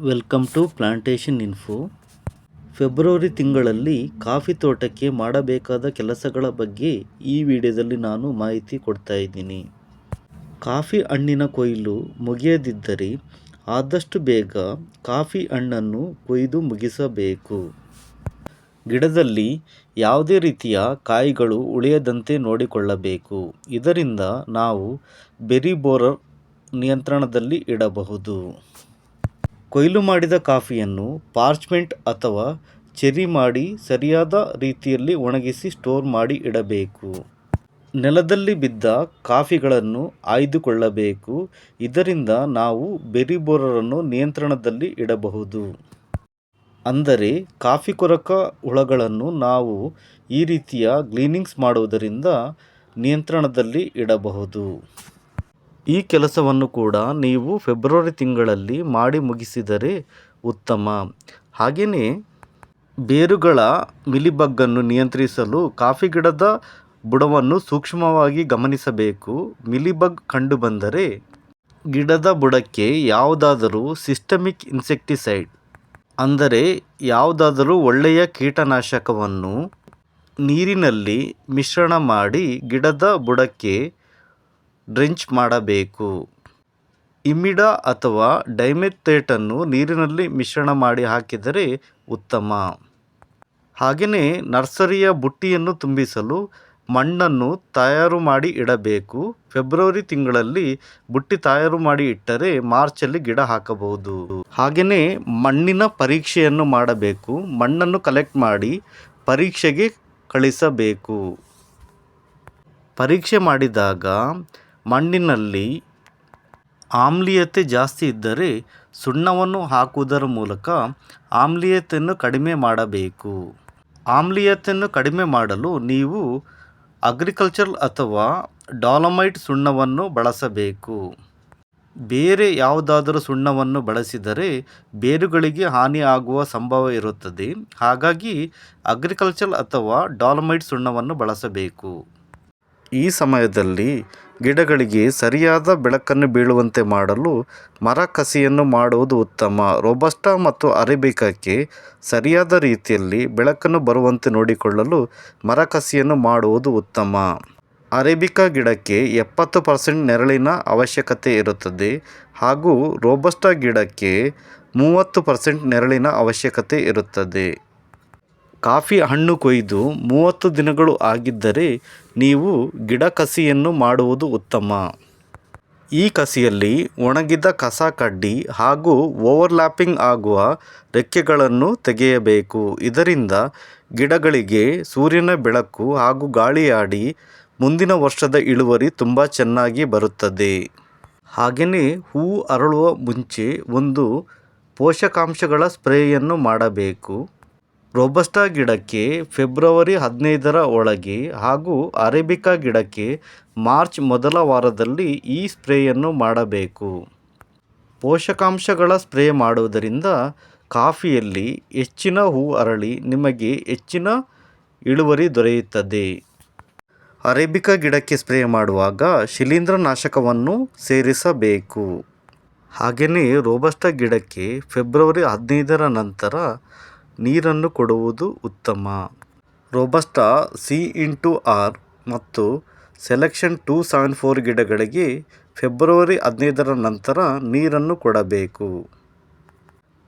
Welcome to plantation info February ತಿಂಗಳಲ್ಲಿ coffee ತೋಟಕ್ಕೆ ಮಾಡಬೇಕಾದ ಕೆಲಸಗಳ ಬಗ್ಗೆ ಈ ವಿಡಿಯೋದಲ್ಲಿ ನಾನು ಮಾಹಿತಿ ಕೊಡ್ತಾ ಇದ್ದೀನಿ. ಕಾಫಿ ಹಣ್ಣಿನ ಕೊಯ್ಲು ಮುಗಿಯದಿದ್ದರೆ ಆದಷ್ಟು ಬೇಗ ಕಾಫಿ ಹಣ್ಣನ್ನು ಕೊಯ್ದು ಮುಗಿಸಬೇಕು. ಗಿಡದಲ್ಲಿ ಯಾವುದೇ ರೀತಿಯ ಕಾಯಿಗಳು ಉಳಿಯದಂತೆ ನೋಡಿಕೊಳ್ಳಬೇಕು. ಇದರಿಂದ ನಾವು ಬೆರಿ ಬೋರರ್ ನಿಯಂತ್ರಣದಲ್ಲಿ ಇಡಬಹುದು. ಕೊಯ್ಲು ಮಾಡಿದ ಕಾಫಿಯನ್ನು ಪಾರ್ಚ್ಮೆಂಟ್ ಅಥವಾ ಚೆರಿ ಮಾಡಿ ಸರಿಯಾದ ರೀತಿಯಲ್ಲಿ ಒಣಗಿಸಿ ಸ್ಟೋರ್ ಮಾಡಿ ಇಡಬೇಕು. ನೆಲದಲ್ಲಿ ಬಿದ್ದ ಕಾಫಿಗಳನ್ನು ಆಯ್ದುಕೊಳ್ಳಬೇಕು. ಇದರಿಂದ ನಾವು ಬೆರಿ ಬೋರರನ್ನು ನಿಯಂತ್ರಣದಲ್ಲಿ ಇಡಬಹುದು. ಅಂದರೆ ಕಾಫಿ ಕೊರಕ ಹುಳಗಳನ್ನು ನಾವು ಈ ರೀತಿಯ ಕ್ಲೀನಿಂಗ್ಸ್ ಮಾಡುವುದರಿಂದ ನಿಯಂತ್ರಣದಲ್ಲಿ ಇಡಬಹುದು. ಈ ಕೆಲಸವನ್ನು ಕೂಡ ನೀವು ಫೆಬ್ರವರಿ ತಿಂಗಳಲ್ಲಿ ಮಾಡಿ ಮುಗಿಸಿದರೆ ಉತ್ತಮ. ಹಾಗೆಯೇ ಬೇರುಗಳ ಮಿಲಿಬಗ್ಗನ್ನು ನಿಯಂತ್ರಿಸಲು ಕಾಫಿ ಗಿಡದ ಬುಡವನ್ನು ಸೂಕ್ಷ್ಮವಾಗಿ ಗಮನಿಸಬೇಕು. ಮಿಲಿಬಗ್ ಕಂಡುಬಂದರೆ ಗಿಡದ ಬುಡಕ್ಕೆ ಯಾವುದಾದರೂ ಸಿಸ್ಟಮಿಕ್ ಇನ್ಸೆಕ್ಟಿಸೈಡ್, ಅಂದರೆ ಯಾವುದಾದರೂ ಒಳ್ಳೆಯ ಕೀಟನಾಶಕವನ್ನು ನೀರಿನಲ್ಲಿ ಮಿಶ್ರಣ ಮಾಡಿ ಗಿಡದ ಬುಡಕ್ಕೆ ಡ್ರೆಂಚ್ ಮಾಡಬೇಕು. ಇಮಿಡಾ ಅಥವಾ ಡೈಮೆಥೇಟನ್ನು ನೀರಿನಲ್ಲಿ ಮಿಶ್ರಣ ಮಾಡಿ ಹಾಕಿದರೆ ಉತ್ತಮ. ಹಾಗೆಯೇ ನರ್ಸರಿಯ ಬುಟ್ಟಿಯನ್ನು ತುಂಬಿಸಲು ಮಣ್ಣನ್ನು ತಯಾರು ಮಾಡಿ ಇಡಬೇಕು. ಫೆಬ್ರವರಿ ತಿಂಗಳಲ್ಲಿ ಬುಟ್ಟಿ ತಯಾರು ಮಾಡಿ ಇಟ್ಟರೆ ಮಾರ್ಚಲ್ಲಿ ಗಿಡ ಹಾಕಬಹುದು. ಹಾಗೆಯೇ ಮಣ್ಣಿನ ಪರೀಕ್ಷೆಯನ್ನು ಮಾಡಬೇಕು. ಮಣ್ಣನ್ನು ಕಲೆಕ್ಟ್ ಮಾಡಿ ಪರೀಕ್ಷೆಗೆ ಕಳಿಸಬೇಕು. ಪರೀಕ್ಷೆ ಮಾಡಿದಾಗ ಮಣ್ಣಿನಲ್ಲಿ ಆಮ್ಲೀಯತೆ ಜಾಸ್ತಿ ಇದ್ದರೆ ಸುಣ್ಣವನ್ನು ಹಾಕುವುದರ ಮೂಲಕ ಆಮ್ಲೀಯತೆಯನ್ನು ಕಡಿಮೆ ಮಾಡಬೇಕು. ಆಮ್ಲೀಯತೆಯನ್ನು ಕಡಿಮೆ ಮಾಡಲು ನೀವು ಅಗ್ರಿಕಲ್ಚರಲ್ ಅಥವಾ ಡಾಲಮೈಟ್ ಸುಣ್ಣವನ್ನು ಬಳಸಬೇಕು. ಬೇರೆ ಯಾವುದಾದರೂ ಸುಣ್ಣವನ್ನು ಬಳಸಿದರೆ ಬೇರುಗಳಿಗೆ ಹಾನಿ ಆಗುವ ಸಂಭವ ಇರುತ್ತದೆ. ಹಾಗಾಗಿ ಅಗ್ರಿಕಲ್ಚರ್ ಅಥವಾ ಡಾಲಮೈಟ್ ಸುಣ್ಣವನ್ನು ಬಳಸಬೇಕು. ಈ ಸಮಯದಲ್ಲಿ ಗಿಡಗಳಿಗೆ ಸರಿಯಾದ ಬೆಳಕನ್ನು ಬೀಳುವಂತೆ ಮಾಡಲು ಮರ ಕಸಿಯನ್ನು ಮಾಡುವುದು ಉತ್ತಮ. ರೋಬಸ್ಟಾ ಮತ್ತು ಅರೇಬಿಕಾಕ್ಕೆ ಸರಿಯಾದ ರೀತಿಯಲ್ಲಿ ಬೆಳಕನ್ನು ಬರುವಂತೆ ನೋಡಿಕೊಳ್ಳಲು ಮರ ಕಸಿಯನ್ನು ಮಾಡುವುದು ಉತ್ತಮ. ಅರೇಬಿಕಾ ಗಿಡಕ್ಕೆ ಎಪ್ಪತ್ತು ಪರ್ಸೆಂಟ್ ನೆರಳಿನ ಅವಶ್ಯಕತೆ ಇರುತ್ತದೆ ಹಾಗೂ ರೋಬಸ್ಟಾ ಗಿಡಕ್ಕೆ ಮೂವತ್ತು ಪರ್ಸೆಂಟ್ ನೆರಳಿನ ಅವಶ್ಯಕತೆ ಇರುತ್ತದೆ. ಕಾಫಿ ಹಣ್ಣು ಕೊಯ್ದು ಮೂವತ್ತು ದಿನಗಳು ಆಗಿದ್ದರೆ ನೀವು ಗಿಡ ಕಸಿಯನ್ನು ಮಾಡುವುದು ಉತ್ತಮ. ಈ ಕಸಿಯಲ್ಲಿ ಒಣಗಿದ ಕಸ ಕಡ್ಡಿ ಹಾಗೂ ಓವರ್ಲ್ಯಾಪಿಂಗ್ ಆಗುವ ರೆಕ್ಕೆಗಳನ್ನು ತೆಗೆಯಬೇಕು. ಇದರಿಂದ ಗಿಡಗಳಿಗೆ ಸೂರ್ಯನ ಬೆಳಕು ಹಾಗೂ ಗಾಳಿಯಾಡಿ ಮುಂದಿನ ವರ್ಷದ ಇಳುವರಿ ತುಂಬ ಚೆನ್ನಾಗಿ ಬರುತ್ತದೆ. ಹಾಗೆಯೇ ಹೂವು ಅರಳುವ ಮುಂಚೆ ಒಂದು ಪೋಷಕಾಂಶಗಳ ಸ್ಪ್ರೇಯನ್ನು ಮಾಡಬೇಕು. ರೋಬಸ್ಟಾ ಗಿಡಕ್ಕೆ ಫೆಬ್ರವರಿ ಹದಿನೈದರ ಒಳಗೆ ಹಾಗೂ ಅರೇಬಿಕಾ ಗಿಡಕ್ಕೆ ಮಾರ್ಚ್ ಮೊದಲ ವಾರದಲ್ಲಿ ಈ ಸ್ಪ್ರೇಯನ್ನು ಮಾಡಬೇಕು. ಪೋಷಕಾಂಶಗಳ ಸ್ಪ್ರೇ ಮಾಡುವುದರಿಂದ ಕಾಫಿಯಲ್ಲಿ ಹೆಚ್ಚಿನ ಹೂ ಅರಳಿ ನಿಮಗೆ ಹೆಚ್ಚಿನ ಇಳುವರಿ ದೊರೆಯುತ್ತದೆ. ಅರೇಬಿಕಾ ಗಿಡಕ್ಕೆ ಸ್ಪ್ರೇ ಮಾಡುವಾಗ ಶಿಲೀಂಧ್ರನಾಶಕವನ್ನು ಸೇರಿಸಬೇಕು. ಹಾಗೆಯೇ ರೋಬಸ್ಟಾ ಗಿಡಕ್ಕೆ ಫೆಬ್ರವರಿ ಹದಿನೈದರ ನಂತರ ನೀರನ್ನು ಕೊಡುವುದು ಉತ್ತಮ. ರೋಬಸ್ಟಾ ಸಿ ಇಂಟು ಆರ್ ಮತ್ತು ಸೆಲೆಕ್ಷನ್ ಟೂ ಸೆವೆನ್ ಫೋರ್ ಗಿಡಗಳಿಗೆ ಫೆಬ್ರವರಿ ಹದಿನೈದರ ನಂತರ ನೀರನ್ನು ಕೊಡಬೇಕು.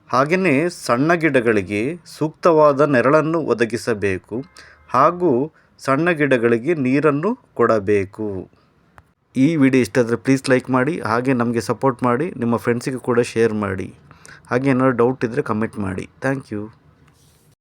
ಹಾಗೆಯೇ ಸಣ್ಣ ಗಿಡಗಳಿಗೆ ಸೂಕ್ತವಾದ ನೆರಳನ್ನು ಒದಗಿಸಬೇಕು ಹಾಗೂ ಸಣ್ಣ ಗಿಡಗಳಿಗೆ ನೀರನ್ನು ಕೊಡಬೇಕು. ಈ ವಿಡಿಯೋ ಇಷ್ಟ ಆದರೆ ಪ್ಲೀಸ್ ಲೈಕ್ ಮಾಡಿ, ಹಾಗೆ ನಮಗೆ ಸಪೋರ್ಟ್ ಮಾಡಿ, ನಿಮ್ಮ ಫ್ರೆಂಡ್ಸಿಗೆ ಕೂಡ ಶೇರ್ ಮಾಡಿ. ಹಾಗೆ ಏನಾದರೂ ಡೌಟ್ ಇದ್ದರೆ ಕಮೆಂಟ್ ಮಾಡಿ. Thank you